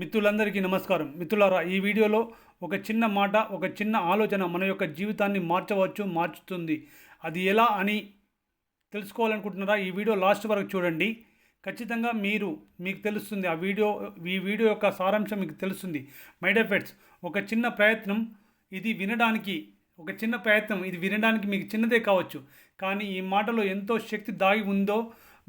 మిత్రులందరికీ నమస్కారం. మిత్రులారా ఈ వీడియోలో ఒక చిన్న మాట ఒక చిన్న ఆలోచన మన యొక్క జీవితాన్ని మార్చవచ్చు మార్చుతుంది. అది ఎలా అని తెలుసుకోవాలనుకుంటున్నారా? ఈ వీడియో లాస్ట్ వరకు చూడండి. ఖచ్చితంగా మీరు మీకు తెలుస్తుంది. ఆ వీడియో ఈ వీడియో యొక్క సారాంశం మీకు తెలుస్తుంది. మైడ్ ఎఫెక్ట్స్ ఒక చిన్న ప్రయత్నం ఇది వినడానికి ఒక చిన్న ప్రయత్నం ఇది వినడానికి మీకు చిన్నదే కావచ్చు. కానీ ఈ మాటలో ఎంతో శక్తి దాగి ఉందో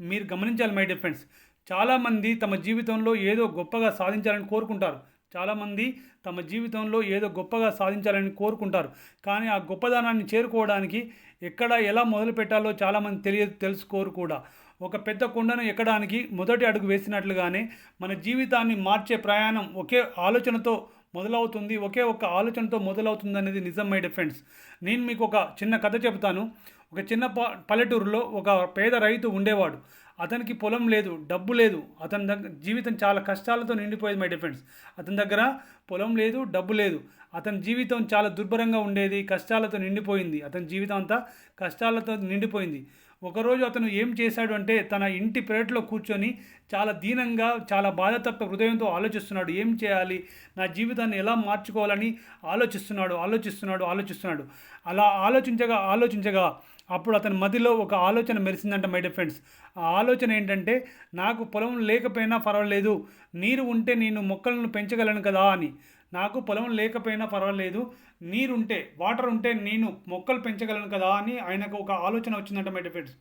మీరు గమనించాలి మై డిఫెండ్స్ చాలామంది తమ జీవితంలో ఏదో గొప్పగా సాధించాలని కోరుకుంటారు. చాలామంది తమ జీవితంలో ఏదో గొప్పగా సాధించాలని కోరుకుంటారు. కానీ ఆ గొప్పదనాన్ని చేరుకోవడానికి ఎక్కడ ఎలా మొదలు పెట్టాలో చాలామంది తెలియదు తెలుసుకోరు కూడా. ఒక పెద్ద కొండను ఎక్కడానికి మొదటి అడుగు వేసినట్లుగానే మన జీవితాన్ని మార్చే ప్రయాణం ఒకే ఆలోచనతో మొదలవుతుంది. ఒకే ఒక ఆలోచనతో మొదలవుతుంది అనేది నిజం మై ఫ్రెండ్స్. నేను మీకు ఒక చిన్న కథ చెబుతాను. ఒక చిన్న ప పల్లెటూరులో ఒక పేద రైతు ఉండేవాడు. అతనికి పొలం లేదు డబ్బు లేదు. అతని దగ్గర జీవితం చాలా కష్టాలతో నిండిపోయేది మై ఫ్రెండ్స్. అతని దగ్గర పొలం లేదు డబ్బు లేదు. అతని జీవితం చాలా దుర్భరంగా ఉండేది కష్టాలతో నిండిపోయింది. అతని జీవితం అంతా కష్టాలతో నిండిపోయింది. ఒకరోజు అతను ఏం చేశాడు అంటే తన ఇంటి పెరట్లో కూర్చొని చాలా దీనంగా చాలా బాధతప్ప హృదయంతో ఆలోచిస్తున్నాడు. ఏం చేయాలి? నా జీవితాన్ని ఎలా మార్చుకోవాలని ఆలోచిస్తున్నాడు ఆలోచిస్తున్నాడు ఆలోచిస్తున్నాడు. అలా ఆలోచించగా ఆలోచించగా అప్పుడు అతని మదిలో ఒక ఆలోచన మెరిసిందంట మై డియర్ ఫ్రెండ్స్ ఆ ఆలోచన ఏంటంటే నాకు పొలం లేకపోయినా పర్వాలేదు. నీరు ఉంటే నేను మొక్కలను పెంచగలను కదా అని. నాకు పొలం లేకపోయినా పర్వాలేదు. నీరు ఉంటే వాటర్ ఉంటే నేను మొక్కలు పెంచగలను కదా అని ఆయనకు ఒక ఆలోచన వచ్చిందంట మై ఫ్రెండ్స్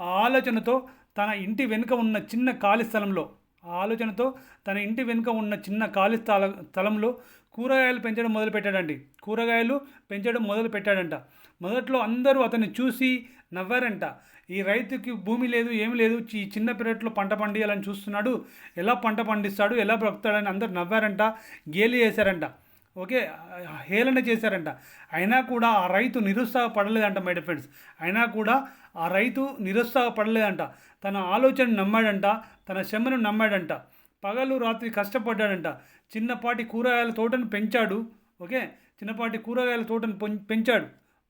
ఆ ఆలోచనతో తన ఇంటి వెనుక ఉన్న చిన్న ఖాళీ స్థలంలో ఆ ఆలోచనతో తన ఇంటి వెనుక ఉన్న చిన్న ఖాళీ స్థల స్థలంలో కూరగాయలు పెంచడం మొదలు పెట్టాడండి కూరగాయలు పెంచడం మొదలు పెట్టాడంట మొదట్లో అందరూ అతన్ని చూసి నవ్వారంట. ఈ రైతుకి భూమి లేదు ఏమి లేదు ఈ చిన్న పెరట్లో పంట పండియాలని చూస్తున్నాడు. ఎలా పంట పండిస్తాడు ఎలా బ్రతుకుతాడని అందరు నవ్వారంట గేలి చేశారంట ఓకే హేళన చేశారంట. అయినా కూడా ఆ రైతు నిరుత్సాహపడలేదంట మై ఫ్రెండ్స్ అయినా కూడా ఆ రైతు నిరుత్సాహపడలేదంట. తన ఆలోచన నమ్మాడంట తన శ్రమను నమ్మాడంట. పగలు రాత్రి కష్టపడ్డాడంట. చిన్నపాటి కూరగాయల తోటను పెంచాడు ఓకే? చిన్నపాటి కూరగాయల తోటను పెంచాడు.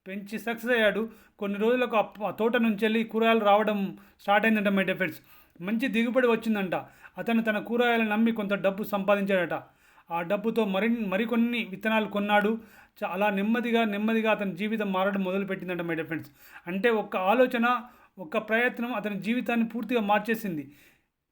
పెంచి సక్సెస్ అయ్యాడు. కొన్ని రోజులకు ఆ తోట నుంచి వెళ్ళి కూరగాయలు రావడం స్టార్ట్ అయిందంట మై డియర్ ఫ్రెండ్స్ మంచి దిగుబడి వచ్చిందంట. అతను తన కూరగాయలను నమ్మి కొంత డబ్బు సంపాదించాడట. ఆ డబ్బుతో మరి మరికొన్ని విత్తనాలు కొన్నాడు. చ- అలా నెమ్మదిగా నెమ్మదిగా అతని జీవితం మారడం మొదలుపెట్టిందంట మై డియర్ ఫ్రెండ్స్ అంటే ఒక్క ఆలోచన ఒక్క ప్రయత్నం అతని జీవితాన్ని పూర్తిగా మార్చేసింది.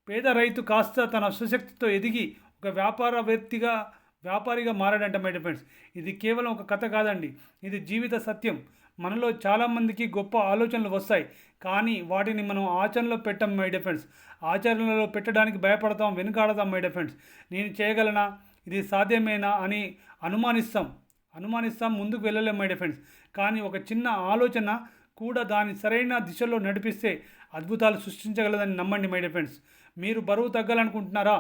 పేద రైతు కాస్త తన సుశక్తితో ఎదిగి ఒక వ్యాపారవేత్తిగా వ్యాపారిగా మారాడంట మై డియర్ ఫ్రెండ్స్ ఇది కేవలం ఒక కథ కాదండి. ఇది జీవిత సత్యం. మనలో చాలామందికి గొప్ప ఆలోచనలు వస్తాయి. కానీ వాటిని మనం ఆచరణలో పెట్టం మై డియర్ ఫ్రెండ్స్ ఆచరణలో పెట్టడానికి భయపడతాం వెనుకాడతాం మై డియర్ ఫ్రెండ్స్ నేను చేయగలనా? ఇది సాధ్యమేనా అని అనుమానిస్తాం. అనుమానిస్తాం ముందుకు వెళ్ళలేం మై ఫ్రెండ్స్ కానీ ఒక చిన్న ఆలోచన కూడా దాని సరైన దిశలో నడిపిస్తే అద్భుతాలు సృష్టించగలదని నమ్మండి మై డియర్ ఫ్రెండ్స్ మీరు బరువు తగ్గాలనుకుంటున్నారా?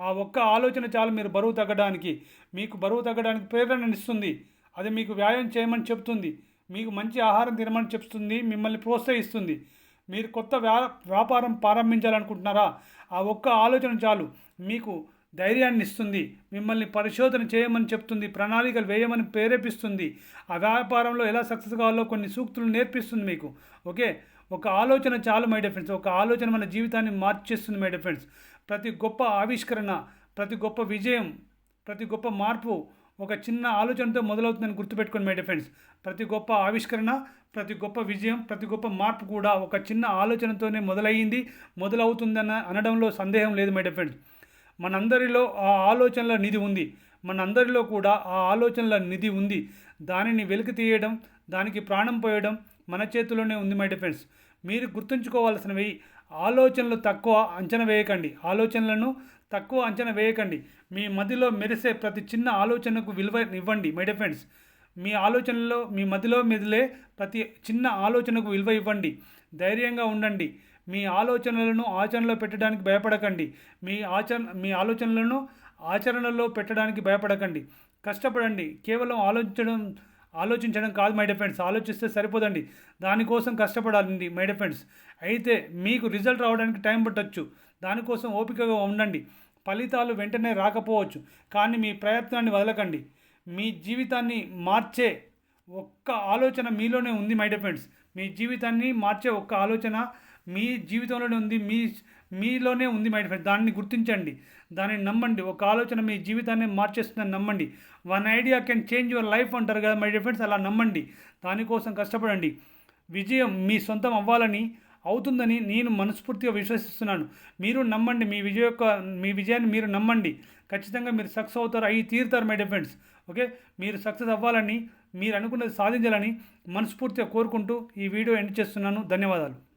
ఆ ఒక్క ఆలోచన చాలు మీరు బరువు తగ్గడానికి. మీకు బరువు తగ్గడానికి ప్రేరణనిస్తుంది అది మీకు వ్యాయామం చేయమని చెప్తుంది. మీకు మంచి ఆహారం తినమని చెప్తుంది. మిమ్మల్ని ప్రోత్సహిస్తుంది. మీరు కొత్త వ్యా వ్యాపారం ప్రారంభించాలనుకుంటున్నారా? ఆ ఒక్క ఆలోచన చాలు. మీకు ధైర్యాన్ని ఇస్తుంది. మిమ్మల్ని పరిశోధన చేయమని చెప్తుంది. ప్రణాళికలు వేయమని ప్రేరేపిస్తుంది. ఆ వ్యాపారంలో ఎలా సక్సెస్ కావాలో కొన్ని సూక్తులు నేర్పిస్తుంది మీకు. ఓకే? ఒక ఆలోచన చాలు మై డియర్ ఫ్రెండ్స్. ఒక ఆలోచన మన జీవితాన్ని మార్చేస్తుంది మై డియర్ ఫ్రెండ్స్. ప్రతి గొప్ప ఆవిష్కరణ ప్రతి గొప్ప విజయం ప్రతి గొప్ప మార్పు ఒక చిన్న ఆలోచనతో మొదలవుతుందని గుర్తుపెట్టుకోండి మై డిఫెండ్స్ ఫ్రెండ్స్. ప్రతి గొప్ప ఆవిష్కరణ ప్రతి గొప్ప విజయం ప్రతి గొప్ప మార్పు కూడా ఒక చిన్న ఆలోచనతోనే మొదలయ్యింది మొదలవుతుందన్న అనడంలో సందేహం లేదు మై డిఫెండ్స్ మనందరిలో ఆ ఆలోచనల నిధి ఉంది. మనందరిలో కూడా ఆ ఆలోచనల నిధి ఉంది. దానిని వెలికి తీయడం దానికి ప్రాణం పోయడం మన చేతిలోనే ఉంది మై డిఫెండ్స్ ఫ్రెండ్స్. మీరు గుర్తుంచుకోవాల్సినవి ఆలోచనలు తక్కువ అంచనా వేయకండి. ఆలోచనలను తక్కువ అంచనా వేయకండి. మీ మదిలో మెరిసే ప్రతి చిన్న ఆలోచనకు విలువ ఇవ్వండి మై డియర్ ఫ్రెండ్స్ మీ ఆలోచనలో మీ మదిలో మెదిలే ప్రతి చిన్న ఆలోచనకు విలువ ఇవ్వండి. ధైర్యంగా ఉండండి. మీ ఆలోచనలను ఆచరణలో పెట్టడానికి భయపడకండి. మీ ఆచరణ మీ ఆలోచనలను ఆచరణలో పెట్టడానికి భయపడకండి. కష్టపడండి. కేవలం ఆలోచించడం ఆలోచించడం కాదు మై డిఫెండ్స్ ఆలోచిస్తే సరిపోదండి. దానికోసం కష్టపడాలండి మై డిఫెండ్స్ అయితే మీకు రిజల్ట్ రావడానికి టైం పట్టొచ్చు. దానికోసం ఓపికగా ఉండండి. ఫలితాలు వెంటనే రాకపోవచ్చు. కానీ మీ ప్రయత్నాన్ని వదలకండి. మీ జీవితాన్ని మార్చే ఒక్క ఆలోచన మీలోనే ఉంది మై డిఫెండ్స్ మీ జీవితాన్ని మార్చే ఒక్క ఆలోచన మీ జీవితంలోనే ఉంది. మీ మీలోనే ఉంది మై ఫ్రెండ్ దాన్ని గుర్తించండి. దానిని నమ్మండి. ఒక ఆలోచన మీ జీవితాన్ని మార్చేస్తుందని నమ్మండి. One idea can change your life అంటారు కదా మై ఫ్రెండ్స్ అలా నమ్మండి. దానికోసం కష్టపడండి. విజయం మీ సొంతం అవ్వాలని అవుతుందని నేను మనస్ఫూర్తిగా విశ్వసిస్తున్నాను. మీరు నమ్మండి. మీ విజయ యొక్క మీ విజయాన్ని మీరు నమ్మండి. ఖచ్చితంగా మీరు సక్సెస్ అవుతారు. అయ్యి తీరుతారు మై ఫ్రెండ్స్ ఓకే మీరు సక్సెస్ అవ్వాలని మీరు అనుకున్నది సాధించాలని మనస్ఫూర్తిగా కోరుకుంటూ ఈ వీడియో ఎండ్ చేస్తున్నాను. ధన్యవాదాలు.